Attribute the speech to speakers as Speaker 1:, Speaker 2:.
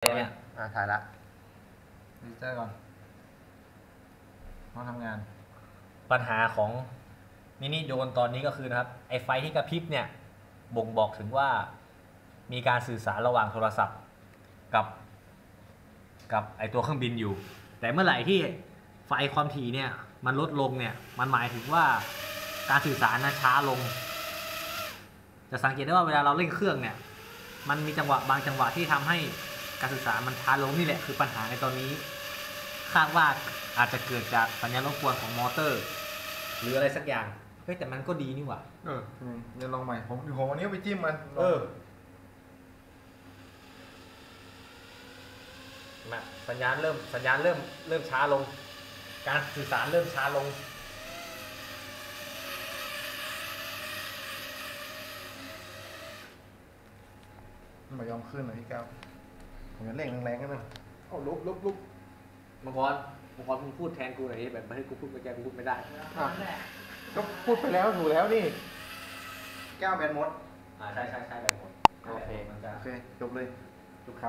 Speaker 1: เนี่ย
Speaker 2: อ่าถ่ายละ
Speaker 3: รีเจอร์ก่อนห้องทำงาน
Speaker 1: ปัญหาของมินิโดรนตอนนี้ก็คือนะครับ ไอไฟที่กระพริบเนี่ย บ่งบอกถึงว่ามีการสื่อสารระหว่างโทรศัพท์กับ กับไอตัวเครื่องบินอยู่ แต่เมื่อไหร่ที่ไฟความถี่เนี่ย มันลดลงเนี่ย มันหมายถึงว่าการสื่อสารนะช้าลง จะสังเกตได้ว่าเวลาเราเล่นเครื่องเนี่ย มันมีจังหวะบางจังหวะที่ทำให้ การสื่อสารมันช้าลงนี่แหละคือปัญหาในตอนนี้ คาดว่าอาจจะเกิดจากสัญญาณรบกวนของมอเตอร์ หรืออะไรสักอย่างเฮ้ยแต่มันก็ดีนี่หว่า
Speaker 3: เออนี่เดี๋ยวลองใหม่ผมผมวันนี้ไปจิ้มมัน
Speaker 1: เออมาสัญญาณเริ่มสัญญาณเริ่มเริ่มช้าลง การสื่อสารเริ่มช้าลง
Speaker 3: มันไม่ยอมขึ้นเลยพี่แก้ว ผมจะเร่งแรงๆกันนะเอาลุกลุกลุก
Speaker 1: มังกรมังกรมึงพูดแทนกูหน่อยดิแบบไม่ให้กูพูดไปแกกูพูดไม่ได้
Speaker 3: อะก็พูดไปแล้วถูกแล้วนี่
Speaker 2: แก้วแบนมด
Speaker 1: อ่าใช่ใช่ใช่แบบหมด
Speaker 2: โอเค
Speaker 1: มันจะ
Speaker 3: โอเคจบเลยจบข่าว